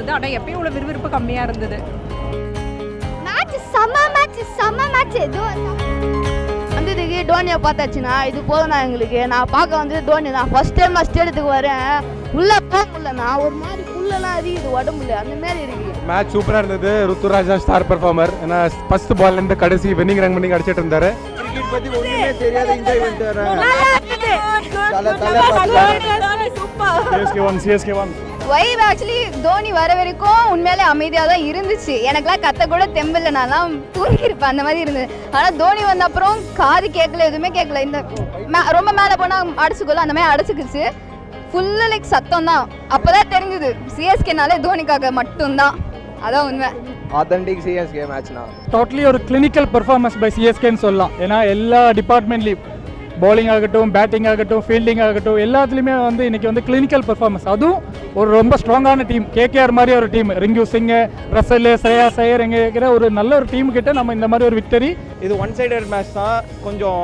இருந்தது. ஆனால் எப்பயும் உள்ள விறுவிறுப்பு கம்மியாக இருந்தது. மேட்ச் செம்ம மேட்ச் செம்ம மேட்ச் வந்ததுக்கு டோனியை பார்த்தாச்சுன்னா இது போதும்ண்ணா எங்களுக்கு. நான் பார்க்க வந்து டோனி தான். ஃபர்ஸ்ட் டைம் நான் ஸ்டேடியத்துக்கு வரேன். உள்ளே போக முடியலண்ணா. ஒரு மாதிரி புல்லெல்லாம் அதிகுது உடம்புல. அந்த மாதிரி இருக்கு. மேட்ச் சூப்பராக இருந்தது. ருத்துராஜா ஸ்டார் பெர்ஃபார்மர் ஏன்னா ஃபர்ஸ்ட் பால்லேருந்து கடைசி வின்னிங் ரன் பண்ணி அடிச்சிட்டு இருந்தாரு. கிரிக்கெட் பத்தி ஒண்ணுமே தெரியாத என்ஜாய் பண்ணிட்டு வராங்க தலை தலை CSK won CSK won vibe actually Dhoni வர வரைக்கும் உண்மையிலே அமைதியாக தான் இருந்துச்சு. எனக்குலாம் கத்த கூட தெம்பில்ல. நான்லாம் தூங்கியிருப்பேன். அந்த மாதிரி இருந்தது. ஆனால் தோனி வந்த அப்புறம் காது கேட்கல எதுவுமே கேட்கல. இந்த மே- ரொம்ப மேலே போனால் அடிச்சுக்கொள்ள அந்த மாதிரி அடிச்சுக்கிச்சு. ஃபுல்லு லைக் சத்தம் தான் அப்போ தான் தெரிஞ்சுது சிஎஸ்கேனாலே தோனிக்காக மட்டும்தான். அதான் உண்மை. ஆத்தென்டிக் சிஎஸ்கே மேட்ச்னா டோட்டலி ஒரு கிளினிக்கல் பெர்ஃபார்மன்ஸ் பை சிஎஸ்கேன்னு சொல்லலாம். ஏன்னா எல்லா டிபார்ட்மெண்ட்லையும் bowling ஆகட்டும் பேட்டிங் ஆகட்டும் ஃபீல்டிங் ஆகட்டும் எல்லாத்துலேயுமே வந்து இன்னைக்கு வந்து கிளினிக்கல் பெர்ஃபார்மன்ஸ் அதுவும் ஒரு ரொம்ப ஸ்ட்ராங்கான டீம் கேகேஆர் மாதிரி ஒரு டீம் ரிங்கு சிங் ரசல் ஸ்ரேயா சையர் எங்க இருக்கிற ஒரு நல்ல ஒரு டீம் கிட்ட நம்ம இந்த மாதிரி ஒரு விக்டரி இது ஒன் சைடட் மேட்ச் தான். கொஞ்சம்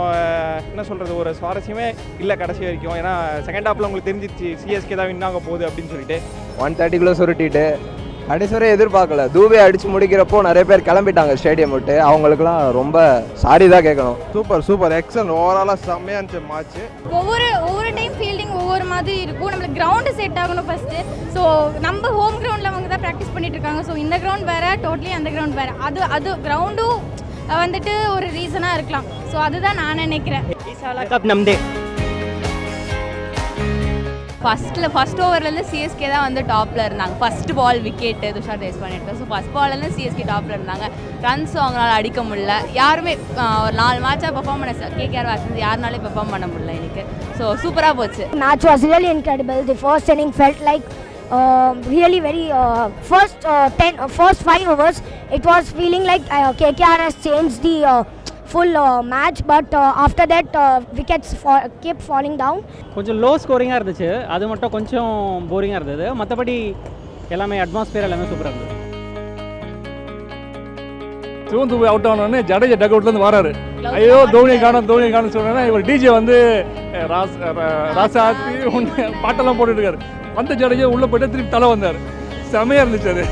என்ன சொல்கிறது ஒரு சுவாரஸ்யமே இல்லை கடைசி வரைக்கும். ஏன்னா செகண்ட் ஹாஃபில் உங்களுக்கு தெரிஞ்சிச்சு சிஎஸ்கே தான் வின் ஆக போகுது அப்படின்னு சொல்லிட்டு. ஒன் தேர்ட்டிக்குள்ளே சுருட்டிட்டு கடைசி எதிர்பார்க்கல. தூபே அடிச்சு முடிக்கிறப்போ நிறைய பேர் கிளம்பிட்டாங்க ஸ்டேடியம் விட்டு. அவங்களுக்குலாம் ரொம்ப சாரி தான் கேட்கணும். சூப்பர் சூப்பர் எக்ஸல் ஓவராலாக செம்மையாக இருந்துச்சு மேட்ச் ஒவ்வொரு ஒவ்வொரு டைம் ஃபீல்டிங் ஒவ்வொரு மாதிரி இருக்கும். நம்மளுக்கு கிரவுண்டு செட் ஆகணும் ஃபர்ஸ்ட்டு ஸோ நம்ம ஹோம் கிரவுண்டில் அவங்க தான் ப்ராக்டிஸ் பண்ணிட்டு இருக்காங்க. ஸோ இந்த கிரவுண்ட் வேற டோட்டலி அந்த கிரவுண்ட் வேற. அது அது கிரவுண்டும் வந்துட்டு ஒரு ரீசனாக இருக்கலாம். ஸோ அதுதான் நான் நினைக்கிறேன். கப் நம்தே ஃபஸ்ட்டில் ஃபஸ்ட் ஓவர்லேருந்து சிஎஸ்கே தான் வந்து டாப்பில் இருந்தாங்க. ஃபர்ஸ்ட் பால் விக்கெட்டு துஷார் ரேஸ் பண்ணிட்டு ஸோ ஃபஸ்ட் பால்லேருந்து சிஎஸ்கே டாப்பில் இருந்தாங்க. ரன்ஸ் அவங்களால அடிக்க முடியல. யாருமே ஒரு நாலு மேட்சாக பெர்ஃபார்ம் பண்ண கேகேஆர் வாட்ச் யாருனாலே பெர்ஃபார்ம் பண்ண முடியல எனக்கு. ஸோ சூப்பராக போச்சு. Match was really incredible the first inning felt like really very first ten first five ten it was feeling like KKR has change the uh, after that uh, wickets fa- kept falling down. கொஞ்சம் low ஸ்கோரிங்காக இருந்துச்சு. அது மட்டும் கொஞ்சம் போரிங்காக இருந்தது. மற்றபடி எல்லாமே atmosphere எல்லாமே சூப்பராக இருந்தது. சிவன் துபை அவுட் ஆனோடனே ஜடேஜா டக் அவுட்லேருந்து வராரு. ஐயோ தோனி காணும் தோனி காணும் சொன்னா இவர் டிஜே வந்து ராஸ் ராசாத்தி ஒன்று பாட்டெல்லாம் போட்டுட்டு இருக்காரு. வந்த ஜடேஜா உள்ளே போயிட்டு திருப்பி தலை வந்தார். செமையாக இருந்துச்சு அது.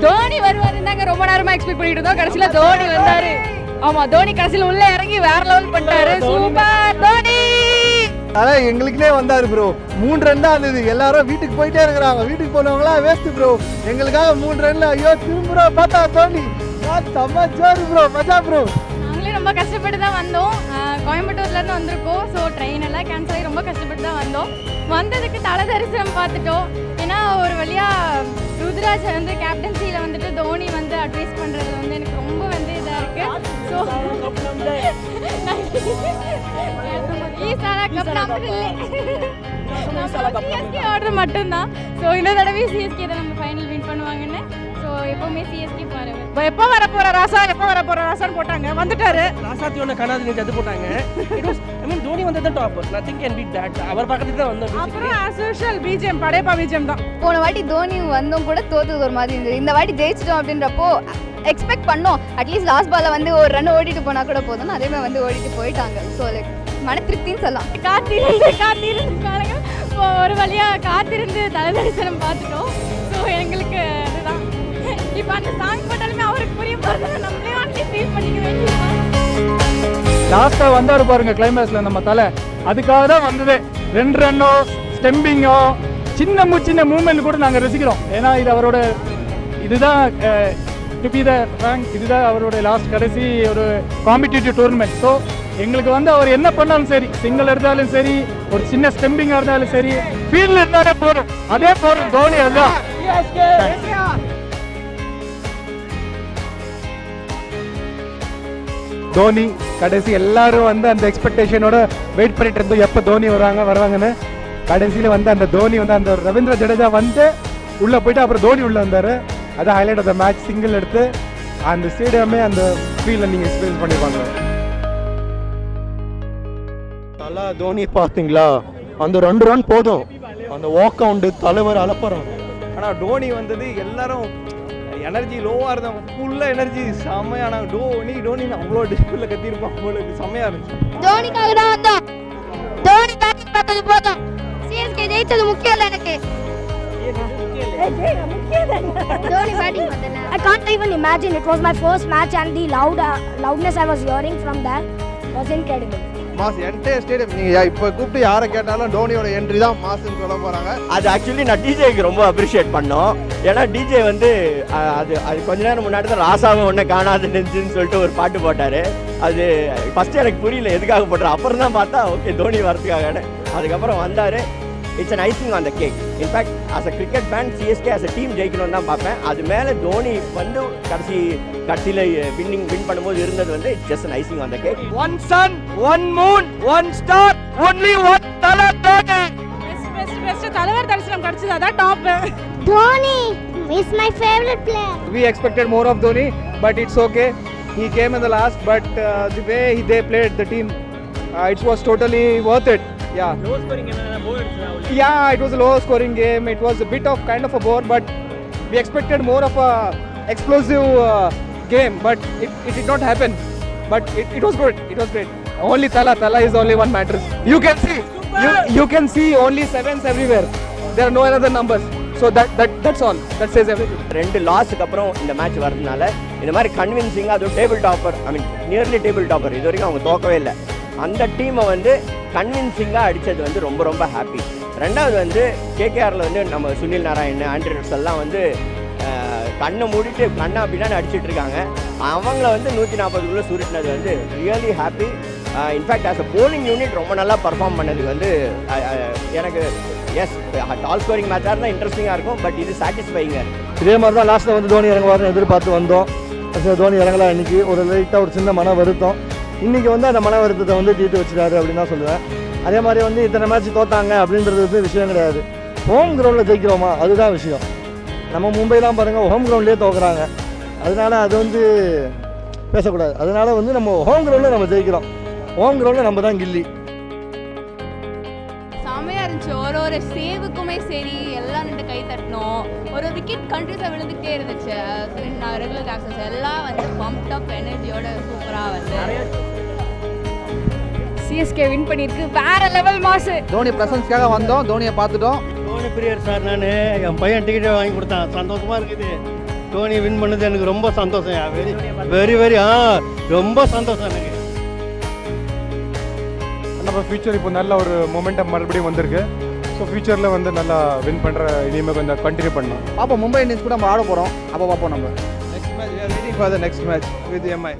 தோனி வருவாருன்னு தாங்க ரொம்ப நேரமா எக்ஸ்பெக்ட் பண்ணிட்டு இருந்தோம். கடைசியில தோனி வந்தாரு. ஆமா தோனி கடைசியில உள்ள இறங்கி வேற லெவல் பண்ணிட்டாரு. சூப்பர் தோனி! அதான் எங்களுக்குனே வந்தாரு ப்ரோ மூணு ரன் தான் இருந்தது. எல்லாரும் வீட்டுக்கு போயிட்டே இருக்கிறாங்க. வீட்டுக்கு போனவங்களாம் வேஸ்ட் ப்ரோ எங்களுக்காக மூணு ரன்ல ஐயோ திரும்புறா பார்த்தா தோனி. செம்ம ஜோரு ப்ரோ மஜா ப்ரோ நாங்களே ரொம்ப கஷ்டப்பட்டு தான் வந்தோம். அஹ் கோயம்புத்தூர்லேருந்து வந்திருக்கோம். ஸோ ட்ரெயின் எல்லாம் கேன்சல் ஆகி ரொம்ப கஷ்டப்பட்டு தான் வந்தோம். வந்ததுக்கு தலை தரிசனம் பார்த்துட்டோம். ஏன்னா ஒரு வழியாக ருத்ராஜ் வந்து கேப்டன்சியில் வந்துட்டு தோனி வந்து அட்வைஸ் பண்ணுறது வந்து எனக்கு ரொம்ப வந்து இதாக இருக்குது ஸோ ஈசாலா கப் நம்பர் ஆர்டர் மட்டும்தான். ஸோ இந்த தடவை சிஎஸ்கே தான் நம்ம ஃபைனல் வின் பண்ணுவாங்கன்னு. எப்போவுமே சிஎஸ்கே பாருங்க இப்போ எப்போ வர போற ராசா? எப்போ வர போற ராசான்னு போட்டாங்க. வந்துட்டாரு. ராசாத்தியோட கனாது நீங்க அது போட்டாங்க. It was I mean Dhoni வந்தது தான் top nothing can beat that அவர் பக்கத்துல தான் வந்தோம் அப்புறம் as usual BGM Padayappa BGM தான். போன வாட்டி தோனி வந்தோம் கூட தோத்தது ஒரு மாதிரி இருந்தது. இந்த வாட்டி ஜெயிச்சிட்டோம் அப்படின்றப்போ எக்ஸ்பெக்ட் பண்ணோம். அட்லீஸ்ட் லாஸ்ட் பால்ல வந்து ஒரு ரன் ஓடிட்டு போனா கூட போதும் அதே மாதிரி வந்து ஓடிட்டு போயிட்டாங்க. ஸோ லைக் மன திருப்தின்னு சொல்லலாம். காத்திருந்து காத்திருந்து பாருங்க. இப்போ ஒரு வழியா காத்திருந்து தலை தரிசனம் பார்த்துட்டோம். ஸோ எங்களுக்கு லாஸ்ட்டாக வந்தார் பாருங்க கிளைமேக்ஸில் நம்ம தலை. அதுக்காக தான் வந்தது. ரெண்டு ரன்னோ ஸ்டெம்பிங்கோ சின்ன மு சின்ன மூமெண்ட் கூட நாங்கள் ரசிக்கிறோம். ஏன்னா இது அவரோட இதுதான் டு பி த ரேங்க் இதுதான் அவரோட லாஸ்ட் கடைசி ஒரு காம்படிட்டிவ் டூர்னமெண்ட் ஸோ எங்களுக்கு வந்து அவர் என்ன பண்ணாலும் சரி சிங்கிள் இருந்தாலும் சரி ஒரு சின்ன ஸ்டெம்பிங்காக இருந்தாலும் சரி ஃபீல்டில் இருந்தாலே போதும். அதே போதும் தோனி அதுதான். தோனி கடைசி எல்லாரும் வந்து அந்த எக்ஸ்பெக்டேஷனோட வெயிட் பண்ணிட்டு இருந்தோம் எப்போ தோனி வராங்க வருவாங்கன்னு கடைசியில் வந்து அந்த தோனி வந்து அந்த ரவீந்திர ஜடேஜா வந்து உள்ளே போயிட்டு அப்புறம் தோனி உள்ளே வந்தார். அதான் highlight of the match single எடுத்து அந்த ஸ்டேடியமே அந்த ஃபீலில் நீங்கள் எக்ஸ்பீரியன்ஸ் பண்ணிப்பாங்க தலா தோனி பார்த்தீங்களா? அந்த ரெண்டு ரன் போதும். அந்த வாக் அவுண்டு தலைவர் அலப்பறம் ஆனால் டோனி வந்தது எல்லாரும் எனர்ஜி லோவாக இருந்தாங்க ஃபுல்லாக எனர்ஜி செம்மையான டோனி டோனின்னு அவ்வளோ டிஸ்பிளில் கத்திருப்பாங்க உங்களுக்கு செம்மையாக இருந்துச்சு. தோனிக்காக தான் வந்தோம். தோனி பேட்டிங் பார்த்தது போதும். சிஎஸ்கே ஜெயிச்சது முக்கியம் இல்லை எனக்கு. I can't even imagine. It was my first match and the loud uh, loudness I was hearing from that was incredible. Mass entire stadium நீங்கள் இப்போ கூப்பிட்டு யாரை கேட்டாலும் டோனியோட என்ட்ரி தான் மாஸ்ன்னு சொல்ல போகிறாங்க அது ஆக்சுவலி நான் டிஜேக்கு ரொம்ப அப்ரிஷியேட் பண்ணோம். ஏன்னா டிஜே வந்து அது அது கொஞ்ச நேரம் முன்னாடி தான் ராசாவும் ஒன்றை காணாது நெஞ்சுன்னு சொல்லிட்டு ஒரு பாட்டு போட்டார். அது ஃபஸ்ட்டு எனக்கு புரியல எதுக்காக போட்டார் அப்புறம் தான் பார்த்தா ஓகே தோனி வரதுக்காக அதுக்கப்புறம் வந்தார். It's an icing on the cake in fact as a cricket fan CSK as a team ஜெயிக்கணும்னு தான் பார்ப்பேன் அது மேலே தோனி வந்து கடைசி கடைசியில் வின்னிங் வின் பண்ணும்போது இருந்தது வந்து it's just an icing on the cake one sun one moon one star only one தலை தோனி பெஸ்ட் தலைவர் தரிசனம் கிடைச்சது அதான் top Dhoni is my favorite player. We expected more of Dhoni, but it's okay. He came in the last, but uh, the way he, they played the team, uh, it was totally worth it. Yeah. Four அடிச்சா Yeah, it was a low scoring game. It was a bit of kind of a bore, but we expected more of a explosive uh, game, but it, it did not happen. But it, it was good. It was great. Only Tala. Tala is only one matters. You can see. You, you can see only sevens everywhere. There are no other numbers. So that, that that's all. That says everything. ரெண்டு லாஸுக்கு அப்புறம் இந்த match வரதுனால இந்த மாதிரி கன்வின்சிங்காக அதுவும் table topper I mean nearly table topper இது வரைக்கும் அவங்க தோக்கவே இல்லை அந்த டீமை வந்து கன்வின்சிங்காக அடித்தது வந்து ரொம்ப ரொம்ப ஹாப்பி ரெண்டாவது வந்து கேகேஆரில் வந்து நம்ம சுனில் நாராயண் ஆண்ட்ரி எல்லாம் வந்து கண்ணை மூடிட்டு கண்ணா பின்னாடி அடிச்சிட்டு இருக்காங்க. அவங்கள வந்து நூற்றி நாற்பதுக்குள்ளே சுருட்டினது வந்து really happy in fact as a bowling unit ரொம்ப நல்லா பர்ஃபார்ம் பண்ணது வந்து எனக்கு எஸ் டால் ஸ்கோரிங் மேட்சாக இருந்தால் இன்ட்ரெஸ்டிங்காக இருக்கும் பட் இது சாட்டிஸ்ஃபைங்க இதே மாதிரி தான் லாஸ்ட்டில் வந்து தோனி இறங்குவார்னு எதிர்பார்த்து வந்தோம். தோனி இறங்கலாம் இன்றைக்கி ஒரு லைட்டாக ஒரு சின்ன மன வருத்தம். இன்றைக்கி வந்து அந்த மன வருத்தத்தை வந்து தீர்த்து வச்சுட்டாரு அப்படின்னு தான் சொல்லுவேன். அதே மாதிரி வந்து இத்தனை மேட்ச் தோத்தாங்க அப்படின்றது வந்து விஷயம் கிடையாது. ஹோம் கிரவுண்டில் ஜெயிக்கிறோமா? அதுதான் விஷயம். நம்ம மும்பைலாம் பாருங்கள் ஹோம் கிரவுண்ட்லேயே தோக்குறாங்க. அதனால அது வந்து பேசக்கூடாது. அதனால வந்து நம்ம ஹோம் கிரவுண்டில் நம்ம ஜெயிக்கிறோம். ஹோம் கிரவுண்டில் நம்ம தான் கில்லி. செமையாக இருந்துச்சு. ஒரு ஒரு சேவுக்குமே சரி எல்லாம் ரெண்டு கை தட்டணும் ஒரு விக்கெட் கண்ட்ரிஸாக விழுந்துகிட்டே இருந்துச்சு. நான் ரெகுலர் ஆக்சஸ் எல்லாம் வந்து பம்ப் அப் எனர்ஜியோட சூப்பராக வந்து. சிஎஸ்கே வின் பண்ணிருக்கு வேற லெவல் மாசு தோனி பிரசன்ஸ்க்காக வந்தோம். தோனியை பார்த்துட்டோம். தோனி பிரியர் சார் நான் என் பையன் டிக்கெட்டை வாங்கி கொடுத்தான். சந்தோஷமா இருக்குது. தோனி வின் பண்ணது எனக்கு ரொம்ப சந்தோஷம். வெரி வெரி வெரி ஆ ரொம்ப சந்தோஷம் எனக்கு. நம்ம ஃபியூச்சர் இப்போ நல்ல ஒரு மொமெண்டம் மறுபடியும் வந்திருக்கு. ஸோ ஃபியூச்சரில் வந்து நல்லா வின் பண்ணுற இனிமேல் கொஞ்சம் கண்டினியூ பண்ணலாம். பார்ப்போம் மும்பை இந்தியன்ஸ் கூட நம்ம ஆட போகிறோம் அப்போ பார்ப்போம் நம்ம. Are waiting for the next match with MI.